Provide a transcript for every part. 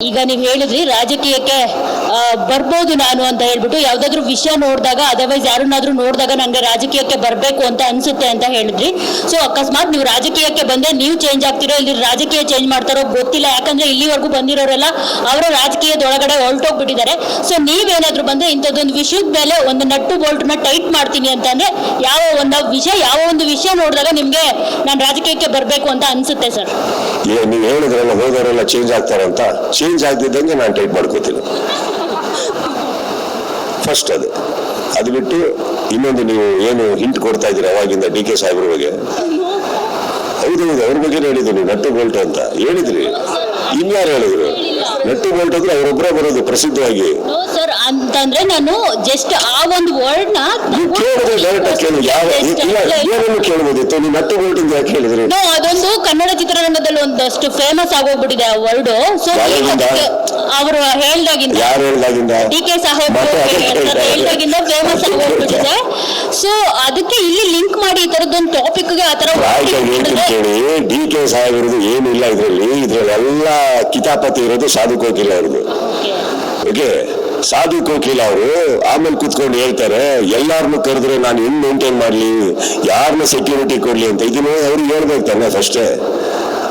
ಈಗ ನೀವು ಹೇಳಿದ್ರಿ ರಾಜಕೀಯಕ್ಕೆ ಬರ್ಬೋದು ನಾನು ಅಂತ ಹೇಳ್ಬಿಟ್ಟು ಯಾವ್ದಾದ್ರು ವಿಷಯ ನೋಡಿದಾಗ ಅದರ್ವೈಸ್ ಯಾರನ್ನಾದ್ರೂ ನೋಡಿದಾಗ ನನಗೆ ರಾಜಕೀಯಕ್ಕೆ ಬರಬೇಕು ಅಂತ ಅನ್ಸುತ್ತೆ ಅಂತ ಹೇಳಿದ್ರಿ. ಸೊ ಅಕಸ್ಮಾತ್ ನೀವು ರಾಜಕೀಯಕ್ಕೆ ಬಂದ್ರೆ ನೀವು ಚೇಂಜ್ ಆಗ್ತಿರೋ, ಇಲ್ಲಿ ರಾಜಕೀಯ ಚೇಂಜ್ ಮಾಡ್ತಾರೋ ಗೊತ್ತಿಲ್ಲ. ಯಾಕಂದ್ರೆ ಇಲ್ಲಿವರೆಗೂ ಬಂದಿರೋರೆಲ್ಲ ಅವರ ರಾಜಕೀಯದೊಳಗಡೆ ಹೊರಟೋಗ್ಬಿಟ್ಟಿದ್ದಾರೆ. ಸೊ ನೀವೇನಾದ್ರೂ ಬಂದ್ರೆ ಇಂಥದ್ದೊಂದು ವಿಷಯದ ಮೇಲೆ ಒಂದು ನಟ್ಟು ಬೋಲ್ಟ್ನ ಟೈಟ್ ಮಾಡ್ತೀನಿ ಅಂತಂದ್ರೆ ಯಾವ ಒಂದು ವಿಷಯ, ಯಾವ ಒಂದು ವಿಷಯ ನೋಡಿದಾಗ ನಿಮ್ಗೆ ನಾನು ರಾಜಕೀಯಕ್ಕೆ ಬರಬೇಕು ಅಂತ ಅನ್ಸುತ್ತೆ ಸರ್. ನೀವು ಹೇಳಿದ್ರಲ್ಲ, ಹೋದವರೆಲ್ಲ ಚೇಂಜ್ ಆಗ್ತಾರಂತ. ಚೇಂಜ್ ಆಗ್ತಿದ್ದಂಗೆ ನಾನು ಟೈಟ್ ಮಾಡ್ಕೋತೀನಿ. ಫಸ್ಟ್ ಅದು. ಅದು ಬಿಟ್ಟು ಇನ್ನೊಂದು ನೀವು ಏನು ಹಿಂಟ್ ಕೊಡ್ತಾ ಇದ್ದೀರಾ ಅವಾಗಿಂದ ಡಿ ಕೆ ಸಾಹೇಬ್ರ ಬಗ್ಗೆ? ಹೌದು ಹೌದು ಅವ್ರ ಬಗ್ಗೆ ಹೇಳಿದ್ರು ನಟ್ಟು ಬೋಲ್ಟ್ ಅಂತ. ಹೇಳಿದ್ರಿ. ಇನ್ಯಾರು ಹೇಳಿದ್ರು? ನಟ್ಟು ಬೋಲ್ಟ್ ಅಂದ್ರೆ ಅವರೊಬ್ಬರೇ ಬರೋದು ಪ್ರಸಿದ್ಧವಾಗಿ. ಸರ್ ಅಂತಂದ್ರೆ ನಾನು ಜಸ್ಟ್ ಆ ಒಂದು ವರ್ಡ್ನ ನೀವು ಕೇಳಿದ್ರೆ ಡೈರೆಕ್ಟ್ ಕೇಳಿ. ಯಾವ ಇಲ್ಲ ಏನನ್ನು ಕೇಳ್ಬೋದಿತ್ತು? ನೀವು ನಟ್ಟು ಬೋಲ್ಟ್ ಅಂತ ಯಾಕೆ ಹೇಳಿದ್ರಿ ಅದೊಂದು ಕನ್ನಡ ಚಿತ್ರರಂಗದಲ್ಲಿ ಒಂದಷ್ಟು ಫೇಮಸ್ ಆಗೋಗ್ಬಿಟ್ಟಿದೆ ಆ ವರ್ಡ್ ಸೊ? ಅವರು ಹೇಳ್ದಾಗಿಂದ ಯಾರು ಹೇಳ್ದಾಗಿಂದ? ಡಿ ಕೆ ಮತ್ತೆ ಹೇಳ್ತಾರೆ. ಹೇಳ್ದಾಗಿಂದ ಫೇಮಸ್ ಆಗೋಗ್ಬಿಟ್ಟಿದೆ ಸೊ ಅದಕ್ಕೆ ಇಲ್ಲಿ ಲಿಂಕ್ ಮಾಡಿ ಈ ತರದೊಂದು ಟಾಪಿಕ್ಗೆ ಆತರ ಆಯ್ತು ಹೇಳ್ತೀನಿ ಕೇಳಿ. ಡಿ ಕೆ ಸಾಹೇಬ್ರದ್ದು ಏನಿಲ್ಲ ಇದರಲ್ಲಿ. ಇದ್ರಲ್ಲೆಲ್ಲ ಕಿತಾಪತಿ ಇರೋದು ಸಾಧು ಕೋಕಿಲ ಅವ್ರದ್ದು. ಓಕೆ ಸಾಧು ಕೋಕಿಲ ಅವರು ಆಮೇಲೆ ಕುತ್ಕೊಂಡು ಹೇಳ್ತಾರೆ ಎಲ್ಲಾರನ್ನು ಕರೆದ್ರೆ ನಾನು ಹೆಂಗ್ ಮೇಂಟೈನ್ ಮಾಡ್ಲಿ? ಯಾರನ್ನ ಸೆಕ್ಯೂರಿಟಿ ಕೊಡ್ಲಿ? ಅಂತ. ಇದನ್ನ ಅವ್ರಿಗೆ ಹೇಳ್ಬೇಕು ತಾನೆ ಫಸ್ಟೇ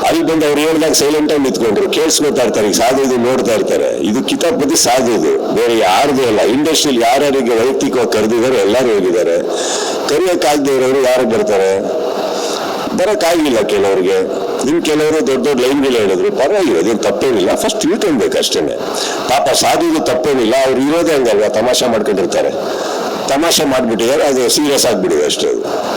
ಅಲ್ಲಿ ಬಂದು ಅವ್ರು ಹೇಳ್ದಾಗ ಸೈಲೆಂಟ್ ಆಗಿ ನಿಂತ್ಕೊಂಡ್ರು. ಕೇಳಿಸ್ಕೊತಾ ಇರ್ತಾರೆ ಈಗ ಸಾಧು ಇದು ನೋಡ್ತಾ ಇರ್ತಾರೆ. ಇದು ಕಿತಾಪತಿ ಸಾಧು ಇದು. ಬೇರೆ ಯಾರ್ದು ಇಲ್ಲ. ಇಂಡಸ್ಟ್ರಿಯಲ್ಲಿ ಯಾರ್ಯಾರಿಗೆ ವೈಯಕ್ತಿಕವಾಗಿ ಕರೆದಿದ್ದಾರೆ, ಎಲ್ಲರೂ ಹೋಗಿದ್ದಾರೆ ಕರೆಯೋಕ್ಕಾಗದೇ ಇರೋರು ಯಾರು ಬರ್ತಾರೆ? ಬರೋಕ್ಕಾಗಿಲ್ಲ ಕೆಲವ್ರಿಗೆ. ಇನ್ನು ಕೆಲವರು ದೊಡ್ಡ ದೊಡ್ಡ ಲೈನ್ಗಳು ಹೇಳಿದ್ರು. ಪರವಾಗಿಲ್ಲ, ಅದೇನು ತಪ್ಪೇನಿಲ್ಲ. ಫಸ್ಟ್ ತಿಳ್ಕೊಬೇಕು ಅಷ್ಟೇನೆ. ಪಾಪ ಸಾಧುದು ತಪ್ಪೇನಿಲ್ಲ. ಅವ್ರು ಇರೋದೇ ಹಂಗಲ್ವಾ? ತಮಾಷೆ ಮಾಡ್ಕೊಂಡಿರ್ತಾರೆ. ತಮಾಷೆ ಮಾಡಿಬಿಟ್ಟಿದ್ದಾರೆ. ಅದು ಸೀರಿಯಸ್ ಆಗ್ಬಿಟ್ಟಿದೆ ಅಷ್ಟೇ ಅದು.